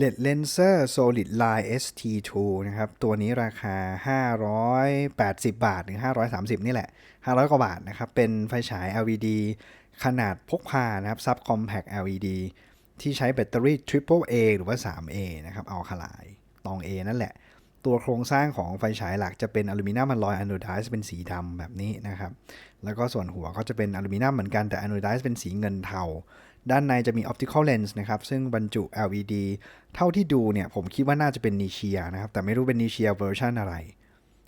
LED Lenser Solid Line ST2 นะครับ ตัวนี้ราคา 580 บาท ถึง 530 นี่แหละ 500 กว่าบาทนะครับ เป็นไฟฉาย LED ขนาดพกพานะครับ Sub Compact LED ที่ใช้แบตเตอรี่ Triple A หรือว่า 3A นะครับ เอาขลาย ตอง A นั่นแหละ ตัวโครงสร้างของไฟฉายหลักจะเป็นอลูมิเนียมมันลอยอะโนไดซ์เป็นสีดำแบบนี้นะครับ แล้วก็ส่วนหัวก็จะเป็นอลูมิเนียมเหมือนกันแต่อะโนไดซ์เป็นสีเงินเทา ด้านในจะมี optical lens นะครับ ซึ่งบรรจุ LED เท่าที่ดูเนี่ยผมคิดว่าน่าจะเป็นนิเชียนะครับ แต่ไม่รู้เป็นนิเชียเวอร์ชันอะไร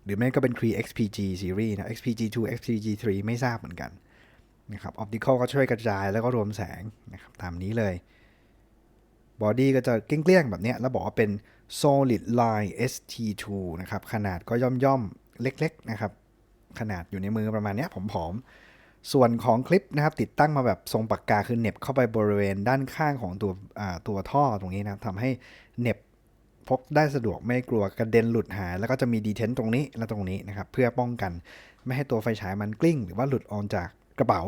หรือไม่ก็เป็น Cree XPG series นะ XPG 2 XPG 3ไม่ทราบเหมือนกันนะครับ optical ก็ช่วยกระจายแล้วก็รวมแสงนะครับตามนี้เลย บอดี้ก็จะเกลี้ยงๆแบบนี้แล้วบอกว่าเป็น solid line ST2 นะครับ ขนาดก็ย่อมๆ เล็กๆ นะครับ ขนาดอยู่ในมือประมาณนี้ผอมๆส่วนของคลิปนะครับ ติดตั้งมาแบบทรงปากกาคือเน็บเข้าไปบริเวณด้านข้างของตัวตัวท่อตรงนี้นะครับทำให้เน็บพกได้สะดวกไม่กลัวกระเด็นหลุดหาย แล้วก็จะมีดีเทนต์ตรงนี้และตรงนี้นะครับ เพื่อป้องกันไม่ให้ตัวไฟฉายมันกลิ้ง หรือว่าหลุดออกจากกระเป๋า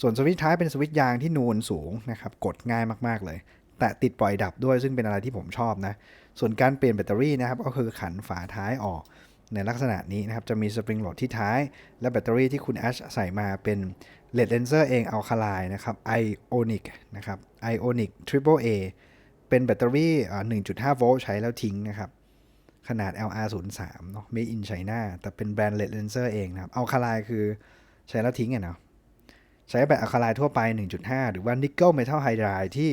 ส่วนสวิตช์ท้ายเป็นสวิตช์ยางที่นูนสูงนะครับ กดง่ายมากๆเลย แต่ติดปล่อยดับด้วยซึ่งเป็นอะไรที่ผมชอบนะ ส่วนการเปลี่ยนแบตเตอรี่นะครับก็คือขันฝาท้ายออกในลักษณะนี้นะครับจะมีสปริงโหลดที่ท้าย และแบตเตอรี่ที่คุณแอชใส่มาเป็น LED Lenser เองเอาคาลายนะครับ Ionic นะครับ Ionic Triple A เป็นแบตเตอรี่ 1.5 โวลต์ใช้แล้วทิ้งนะครับ ขนาด LR03 เนาะ Made in China แต่เป็นแบรนด์ LED Lenser เองนะครับเอาคาลายคือใช้แล้วทิ้งอะเนาะ ใช้แบบอะคาไลทั่วไป 1.5 หรือว่านิกเกิลเมทัลไฮไดรด์ที่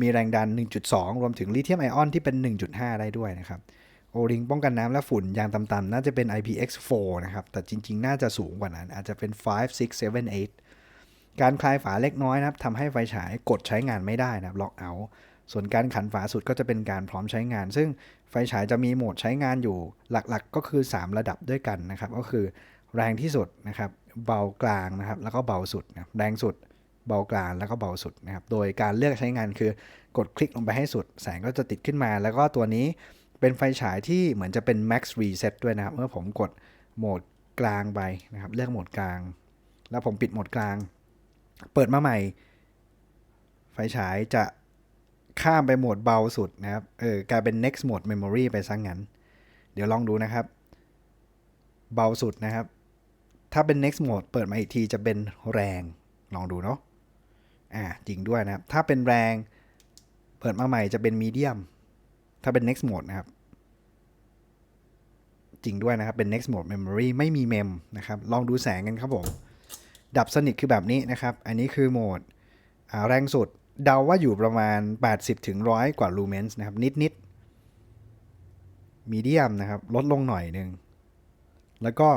มีแรงดัน 1.2 รวมถึงลิเธียมไอออนที่เป็น 1.5 ได้ด้วยนะครับโอริงป้องกันน้ำและฝุ่นยางต่ำๆน่าจะเป็น IPX4 นะครับ แต่จริงๆ น่าจะสูงกว่านั้น อาจจะเป็น 5 6 7 8 การคลายฝาเล็กน้อยนะครับทำให้ไฟฉายกดใช้งานไม่ได้นะครับล็อกเอาส่วนการขันฝาสุดก็จะเป็นการพร้อมใช้งาน ซึ่งไฟฉายจะมีโหมดใช้งานอยู่หลักๆ ก็คือ 3 ระดับด้วยกันนะครับ ก็คือ แรงที่สุดนะครับเบากลางนะครับแล้วก็เบาสุดนะแรงสุดเบากลางแล้วก็เบาสุดนะครับโดยการเลือกใช้งานคือกดคลิกลงไปให้สุด แสงก็จะติดขึ้นมา แล้วก็ตัวนี้เป็นไฟฉายที่เหมือนจะเป็น max reset ด้วยนะครับ เมื่อผมกดโหมดกลางไปนะครับเลือกโหมดกลาง แล้วผมปิดโหมดกลาง เปิดมาใหม่ ไฟฉายจะข้ามไปโหมดเบาสุดนะครับเออกลายเป็น next mode memory ไปซะงงั้น เดี๋ยวลองดูนะครับ เบาสุดนะครับ ถ้าเป็น next mode เปิดมาอีกทีจะเป็นแรงลองดูเนาะอ่าจริงด้วยนะครับ ถ้าเป็นแรงเปิดมาใหม่จะเป็น medium ถ้าเป็น next mode นะครับ จริงด้วยนะครับเป็น next mode memory ไม่มี mem นะครับ ลองดูแสงกันครับผม ดับสนิทคือแบบนี้นะครับ อันนี้คือโหมดแรงสุดเดาว่าอยู่ประมาณ 80ถึง100กว่า lumens นะครับ นิดนิด medium นะครับ ลดลงหน่อยหนึ่งแล้วก็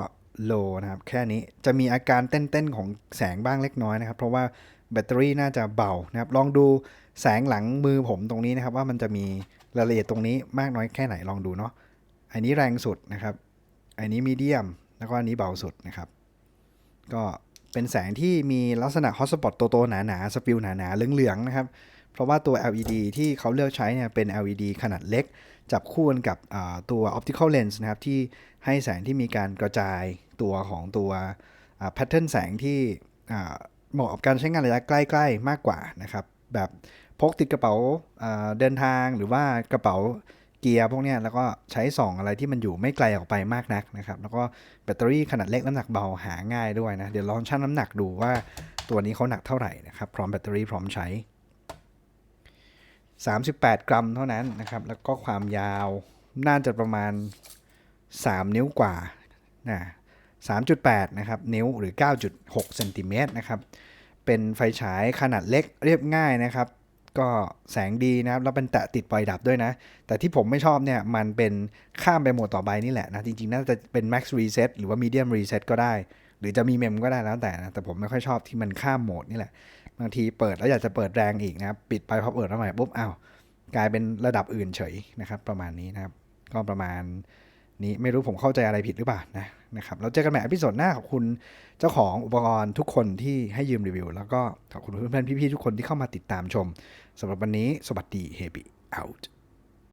low นะครับ แค่นี้จะมีอาการเต้นๆของแสงบ้างเล็กน้อยนะครับ เพราะว่าแบตเตอรี่น่าจะเบานะครับ ลองดูแสงหลังมือผมตรงนี้นะครับ ว่ามันจะมีรายละเอียดตรงนี้มากน้อยแค่ไหนลองดูเนาะอันนี้แรงสุดนะครับ อันนี้มีเดียมแล้วก็อันนี้เบาสุดนะครับ ก็เป็นแสงที่มีลักษณะฮอตสปอตโตๆหนาๆสปิลหนาๆเหลืองๆนะครับ เพราะว่าตัว LED ที่เขาเลือกใช้เนี่ยเป็น LED ขนาดเล็ก จับคู่กันกับตัว optical lens นะครับ ที่ให้แสงที่มีการกระจายตัวของตัว pattern แสงที่เหมาะกับการใช้งานระยะใกล้ๆ มากกว่านะครับ แบบพกติดกระเป๋าเดินทางหรือว่ากระเป๋าเกียร์พวกนี้แล้วก็ใช้ส่องอะไรที่มันอยู่ไม่ไกลออกไปมากนักนะครับ แล้วก็แบตเตอรี่ขนาดเล็กน้ำหนักเบาหาง่ายด้วยนะ เดี๋ยวลองชั่งน้ำหนักดูว่าตัวนี้เขาหนักเท่าไหร่นะครับ พร้อมแบตเตอรี่พร้อมใช้ 38 กรัมเท่านั้นนะครับ แล้วก็ความยาวน่าจะประมาณ 3 นิ้วกว่านะ3.8 นะครับ นิ้วหรือ 9.6เซนติเมตรนะครับ เป็นไฟฉายขนาดเล็กเรียบง่ายนะครับ ก็แสงดีนะครับ แล้วเป็นแตะติดปล่อยดับด้วยนะ แต่ที่ผมไม่ชอบเนี่ย มันเป็นข้ามไปโหมดต่อไปนี่แหละนะ จริงๆ น่าจะเป็น max reset หรือว่า medium reset ก็ได้ หรือจะมีเมมก็ได้แล้วแต่นะ แต่ผมไม่ค่อยชอบที่มันข้ามโหมดนี่แหละ บางทีเปิดแล้วอยากจะเปิดแรงอีกนะครับ ปิดไปพอเปิดแล้วใหม่ปุ๊บอ้าวกลายเป็นระดับอื่นเฉยนะครับ ประมาณนี้นะครับ ก็ประมาณนี้ไม่รู้ผมเข้าใจอะไรผิดหรือเปล่านะนะครับเราเจอกันใหม่อพิโซดหน้าขอบคุณเจ้าของอุปกรณ์ทุกคนที่ให้ยืมรีวิว แล้วก็ขอบคุณเพื่อนๆพี่ๆทุกคนที่เข้ามาติดตามชมสำหรับวันนี้สวัสดีเฮปี้ out